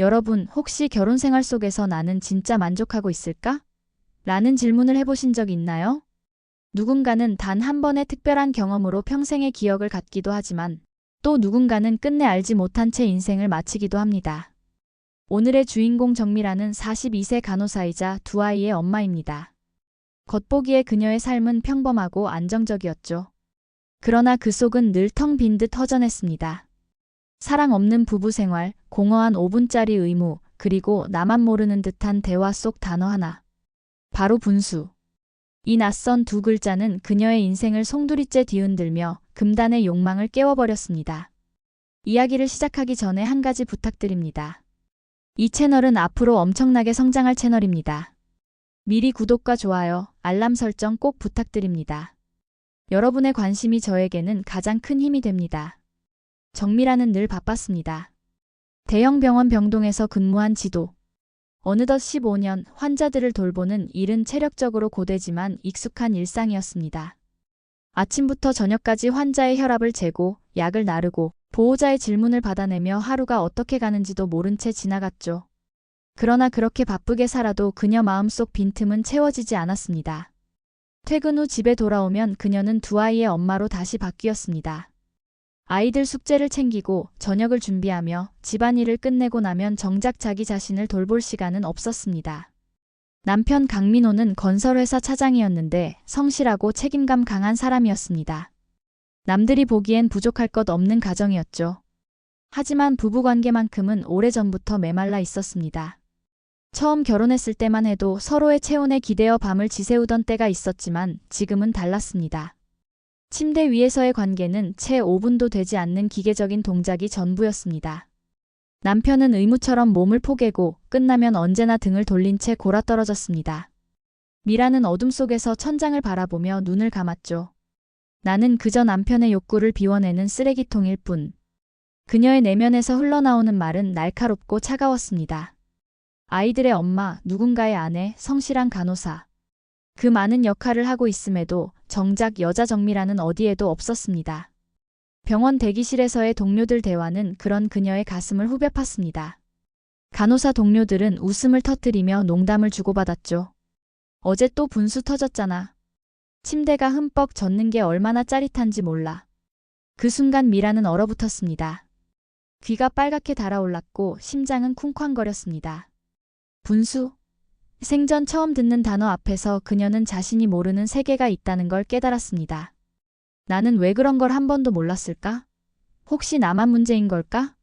여러분, 혹시 결혼 생활 속에서 나는 진짜 만족하고 있을까? 라는 질문을 해보신 적 있나요? 누군가는 단 한 번의 특별한 경험으로 평생의 기억을 갖기도 하지만 또 누군가는 끝내 알지 못한 채 인생을 마치기도 합니다. 오늘의 주인공 정미라는 42세 간호사이자 두 아이의 엄마입니다. 겉보기에 그녀의 삶은 평범하고 안정적이었죠. 그러나 그 속은 늘 텅 빈 듯 허전했습니다. 사랑 없는 부부 생활, 공허한 5분짜리 의무, 그리고 나만 모르는 듯한 대화 속 단어 하나. 바로 분수. 이 낯선 두 글자는 그녀의 인생을 송두리째 뒤흔들며 금단의 욕망을 깨워버렸습니다. 이야기를 시작하기 전에 한 가지 부탁드립니다. 이 채널은 앞으로 엄청나게 성장할 채널입니다. 미리 구독과 좋아요, 알람 설정 꼭 부탁드립니다. 여러분의 관심이 저에게는 가장 큰 힘이 됩니다. 정미라는 늘 바빴습니다. 대형 병원 병동에서 근무한 지도. 어느덧 15년 환자들을 돌보는 일은 체력적으로 고되지만 익숙한 일상이었습니다. 아침부터 저녁까지 환자의 혈압을 재고 약을 나르고 보호자의 질문을 받아내며 하루가 어떻게 가는지도 모른 채 지나갔죠. 그러나 그렇게 바쁘게 살아도 그녀 마음속 빈틈은 채워지지 않았습니다. 퇴근 후 집에 돌아오면 그녀는 두 아이의 엄마로 다시 바뀌었습니다. 아이들 숙제를 챙기고 저녁을 준비하며 집안일을 끝내고 나면 정작 자기 자신을 돌볼 시간은 없었습니다. 남편 강민호는 건설회사 차장이었는데 성실하고 책임감 강한 사람이었습니다. 남들이 보기엔 부족할 것 없는 가정이었죠. 하지만 부부관계만큼은 오래전부터 메말라 있었습니다. 처음 결혼했을 때만 해도 서로의 체온에 기대어 밤을 지새우던 때가 있었지만 지금은 달랐습니다. 침대 위에서의 관계는 채 5분도 되지 않는 기계적인 동작이 전부였습니다. 남편은 의무처럼 몸을 포개고 끝나면 언제나 등을 돌린 채 골아떨어졌습니다. 미라는 어둠 속에서 천장을 바라보며 눈을 감았죠. 나는 그저 남편의 욕구를 비워내는 쓰레기통일 뿐. 그녀의 내면에서 흘러나오는 말은 날카롭고 차가웠습니다. 아이들의 엄마, 누군가의 아내, 성실한 간호사. 그 많은 역할을 하고 있음에도 정작 여자 정미라는 어디에도 없었습니다. 병원 대기실에서의 동료들 대화는 그런 그녀의 가슴을 후벼 팠습니다. 간호사 동료들은 웃음을 터뜨리며 농담을 주고받았죠. 어제 또 분수 터졌잖아. 침대가 흠뻑 젖는 게 얼마나 짜릿한지 몰라. 그 순간 미라는 얼어붙었습니다. 귀가 빨갛게 달아올랐고 심장은 쿵쾅거렸습니다. 분수? 생전 처음 듣는 단어 앞에서 그녀는 자신이 모르는 세계가 있다는 걸 깨달았습니다. 나는 왜 그런 걸 한 번도 몰랐을까? 혹시 나만 문제인 걸까?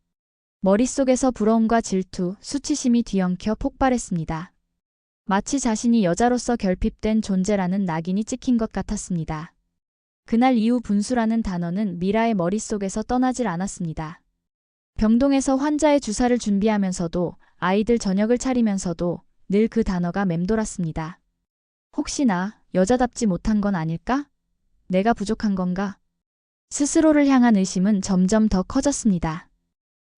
머릿속에서 부러움과 질투, 수치심이 뒤엉켜 폭발했습니다. 마치 자신이 여자로서 결핍된 존재라는 낙인이 찍힌 것 같았습니다. 그날 이후 분수라는 단어는 미라의 머릿속에서 떠나질 않았습니다. 병동에서 환자의 주사를 준비하면서도 아이들 저녁을 차리면서도 늘 그 단어가 맴돌았습니다. 혹시나 여자답지 못한 건 아닐까? 내가 부족한 건가? 스스로를 향한 의심은 점점 더 커졌습니다.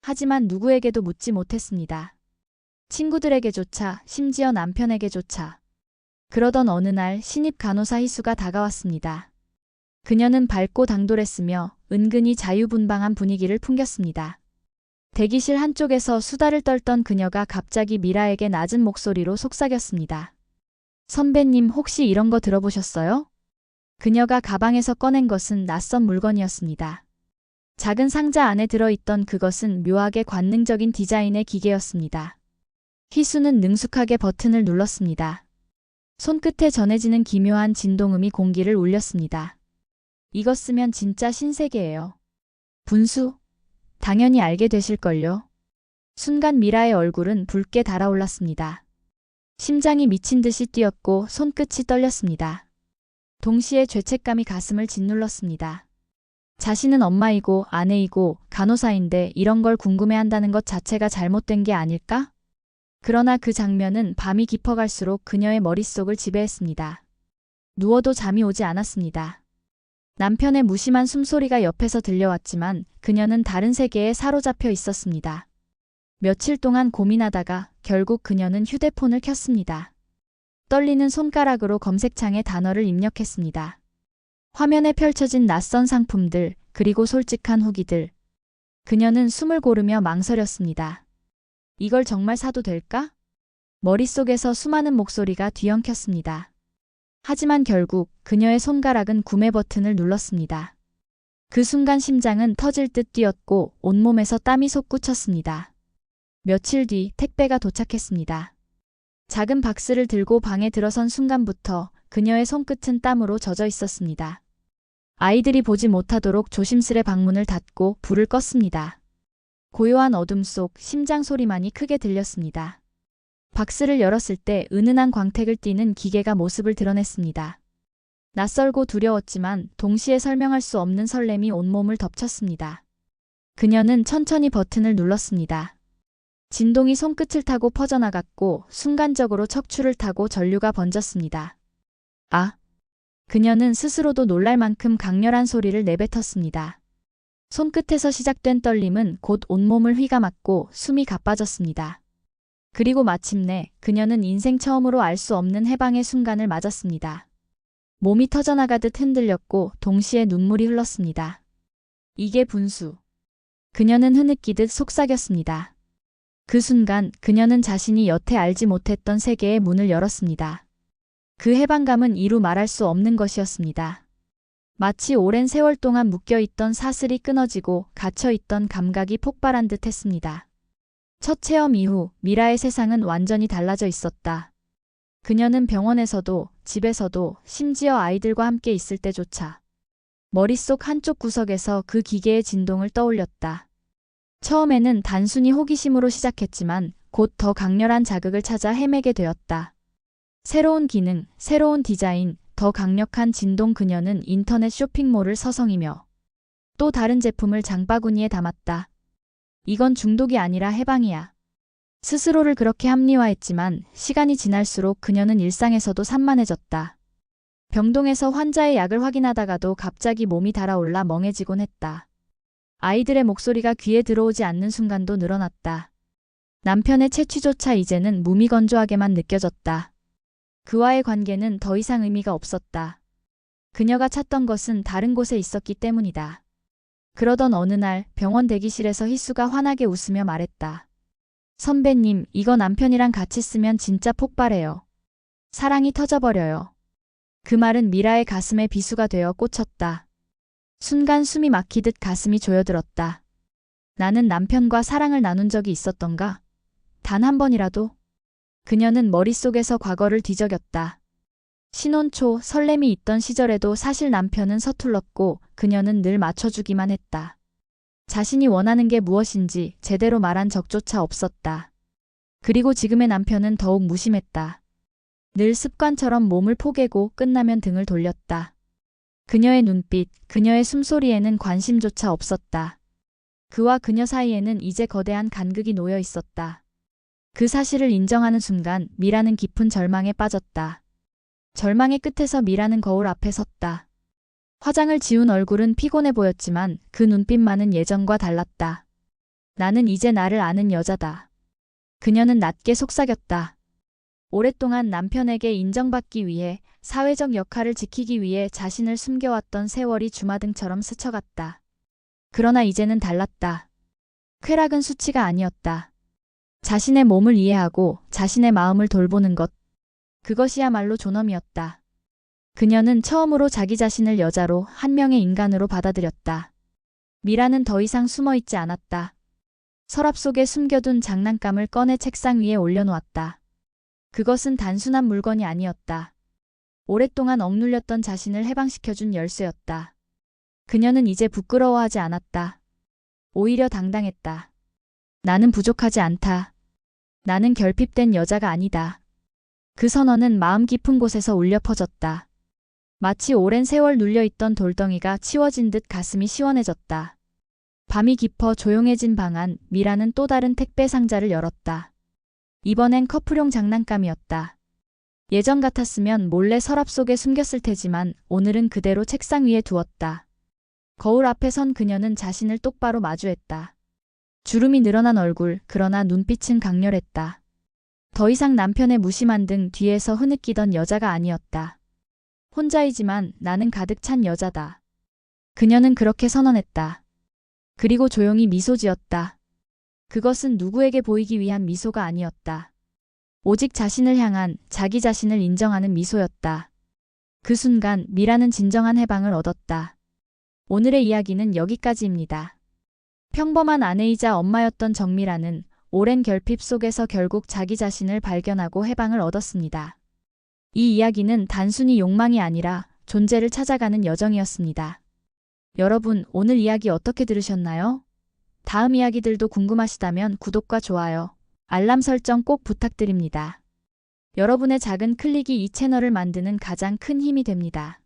하지만 누구에게도 묻지 못했습니다. 친구들에게조차, 심지어 남편에게조차. 그러던 어느 날 신입 간호사 희수가 다가왔습니다. 그녀는 밝고 당돌했으며 은근히 자유분방한 분위기를 풍겼습니다. 대기실 한쪽에서 수다를 떨던 그녀가 갑자기 미라에게 낮은 목소리로 속삭였습니다. 선배님 혹시 이런 거 들어보셨어요? 그녀가 가방에서 꺼낸 것은 낯선 물건이었습니다. 작은 상자 안에 들어있던 그것은 묘하게 관능적인 디자인의 기계였습니다. 희수는 능숙하게 버튼을 눌렀습니다. 손끝에 전해지는 기묘한 진동음이 공기를 울렸습니다. 이것 쓰면 진짜 신세계예요. 분수? 당연히 알게 되실걸요. 순간 미라의 얼굴은 붉게 달아올랐습니다. 심장이 미친 듯이 뛰었고 손끝이 떨렸습니다. 동시에 죄책감이 가슴을 짓눌렀습니다. 자신은 엄마이고 아내이고 간호사인데 이런 걸 궁금해한다는 것 자체가 잘못된 게 아닐까? 그러나 그 장면은 밤이 깊어갈수록 그녀의 머릿속을 지배했습니다. 누워도 잠이 오지 않았습니다. 남편의 무심한 숨소리가 옆에서 들려왔지만 그녀는 다른 세계에 사로잡혀 있었습니다. 며칠 동안 고민하다가 결국 그녀는 휴대폰을 켰습니다. 떨리는 손가락으로 검색창에 단어를 입력했습니다. 화면에 펼쳐진 낯선 상품들, 그리고 솔직한 후기들. 그녀는 숨을 고르며 망설였습니다. 이걸 정말 사도 될까? 머릿속에서 수많은 목소리가 뒤엉켰습니다. 하지만 결국 그녀의 손가락은 구매 버튼을 눌렀습니다. 그 순간 심장은 터질 듯 뛰었고 온몸에서 땀이 솟구쳤습니다. 며칠 뒤 택배가 도착했습니다. 작은 박스를 들고 방에 들어선 순간부터 그녀의 손끝은 땀으로 젖어 있었습니다. 아이들이 보지 못하도록 조심스레 방문을 닫고 불을 껐습니다. 고요한 어둠 속 심장 소리만이 크게 들렸습니다. 박스를 열었을 때 은은한 광택을 띠는 기계가 모습을 드러냈습니다. 낯설고 두려웠지만 동시에 설명할 수 없는 설렘이 온몸을 덮쳤습니다. 그녀는 천천히 버튼을 눌렀습니다. 진동이 손끝을 타고 퍼져나갔고 순간적으로 척추를 타고 전류가 번졌습니다. 아! 그녀는 스스로도 놀랄 만큼 강렬한 소리를 내뱉었습니다. 손끝에서 시작된 떨림은 곧 온몸을 휘감았고 숨이 가빠졌습니다. 그리고 마침내 그녀는 인생 처음으로 알 수 없는 해방의 순간을 맞았습니다. 몸이 터져나가듯 흔들렸고 동시에 눈물이 흘렀습니다. 이게 분수. 그녀는 흐느끼듯 속삭였습니다. 그 순간 그녀는 자신이 여태 알지 못했던 세계의 문을 열었습니다. 그 해방감은 이루 말할 수 없는 것이었습니다. 마치 오랜 세월 동안 묶여있던 사슬이 끊어지고 갇혀있던 감각이 폭발한 듯 했습니다. 첫 체험 이후 미라의 세상은 완전히 달라져 있었다. 그녀는 병원에서도 집에서도 심지어 아이들과 함께 있을 때조차 머릿속 한쪽 구석에서 그 기계의 진동을 떠올렸다. 처음에는 단순히 호기심으로 시작했지만 곧 더 강렬한 자극을 찾아 헤매게 되었다. 새로운 기능, 새로운 디자인, 더 강력한 진동 그녀는 인터넷 쇼핑몰을 서성이며 또 다른 제품을 장바구니에 담았다. 이건 중독이 아니라 해방이야. 스스로를 그렇게 합리화했지만 시간이 지날수록 그녀는 일상에서도 산만해졌다. 병동에서 환자의 약을 확인하다가도 갑자기 몸이 달아올라 멍해지곤 했다. 아이들의 목소리가 귀에 들어오지 않는 순간도 늘어났다. 남편의 채취조차 이제는 무미건조하게만 느껴졌다. 그와의 관계는 더 이상 의미가 없었다. 그녀가 찾던 것은 다른 곳에 있었기 때문이다. 그러던 어느 날 병원 대기실에서 희수가 환하게 웃으며 말했다. 선배님, 이거 남편이랑 같이 쓰면 진짜 폭발해요. 사랑이 터져버려요. 그 말은 미라의 가슴에 비수가 되어 꽂혔다. 순간 숨이 막히듯 가슴이 조여들었다. 나는 남편과 사랑을 나눈 적이 있었던가? 단 한 번이라도? 그녀는 머릿속에서 과거를 뒤적였다. 신혼 초 설렘이 있던 시절에도 사실 남편은 서툴렀고 그녀는 늘 맞춰주기만 했다. 자신이 원하는 게 무엇인지 제대로 말한 적조차 없었다. 그리고 지금의 남편은 더욱 무심했다. 늘 습관처럼 몸을 포개고 끝나면 등을 돌렸다. 그녀의 눈빛, 그녀의 숨소리에는 관심조차 없었다. 그와 그녀 사이에는 이제 거대한 간극이 놓여 있었다. 그 사실을 인정하는 순간 미라는 깊은 절망에 빠졌다. 절망의 끝에서 미라는 거울 앞에 섰다. 화장을 지운 얼굴은 피곤해 보였지만 그 눈빛만은 예전과 달랐다. 나는 이제 나를 아는 여자다. 그녀는 낮게 속삭였다. 오랫동안 남편에게 인정받기 위해 사회적 역할을 지키기 위해 자신을 숨겨왔던 세월이 주마등처럼 스쳐갔다. 그러나 이제는 달랐다. 쾌락은 수치가 아니었다. 자신의 몸을 이해하고 자신의 마음을 돌보는 것. 그것이야말로 존엄이었다. 그녀는 처음으로 자기 자신을 여자로 한 명의 인간으로 받아들였다. 미라는 더 이상 숨어 있지 않았다. 서랍 속에 숨겨둔 장난감을 꺼내 책상 위에 올려놓았다. 그것은 단순한 물건이 아니었다. 오랫동안 억눌렸던 자신을 해방시켜준 열쇠였다. 그녀는 이제 부끄러워하지 않았다. 오히려 당당했다. 나는 부족하지 않다. 나는 결핍된 여자가 아니다. 그 선언은 마음 깊은 곳에서 울려 퍼졌다. 마치 오랜 세월 눌려있던 돌덩이가 치워진 듯 가슴이 시원해졌다. 밤이 깊어 조용해진 방 안 미라는 또 다른 택배 상자를 열었다. 이번엔 커플용 장난감이었다. 예전 같았으면 몰래 서랍 속에 숨겼을 테지만 오늘은 그대로 책상 위에 두었다. 거울 앞에 선 그녀는 자신을 똑바로 마주했다. 주름이 늘어난 얼굴, 그러나 눈빛은 강렬했다. 더 이상 남편의 무심한 등 뒤에서 흐느끼던 여자가 아니었다. 혼자이지만 나는 가득 찬 여자다. 그녀는 그렇게 선언했다. 그리고 조용히 미소 지었다. 그것은 누구에게 보이기 위한 미소가 아니었다. 오직 자신을 향한 자기 자신을 인정하는 미소였다. 그 순간 미라는 진정한 해방을 얻었다. 오늘의 이야기는 여기까지입니다. 평범한 아내이자 엄마였던 정미라는 오랜 결핍 속에서 결국 자기 자신을 발견하고 해방을 얻었습니다. 이 이야기는 단순히 욕망이 아니라 존재를 찾아가는 여정이었습니다. 여러분, 오늘 이야기 어떻게 들으셨나요? 다음 이야기들도 궁금하시다면 구독과 좋아요, 알람 설정 꼭 부탁드립니다. 여러분의 작은 클릭이 이 채널을 만드는 가장 큰 힘이 됩니다.